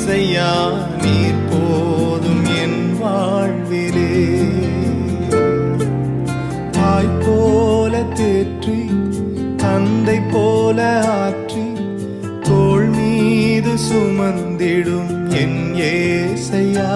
இசையா நீர் போதும் என் வாழ்விலே. தாய் போல தேற்றி தந்தை போல ஆற்றி தோல் மீது சுமந்திடும் என் ஏசையா.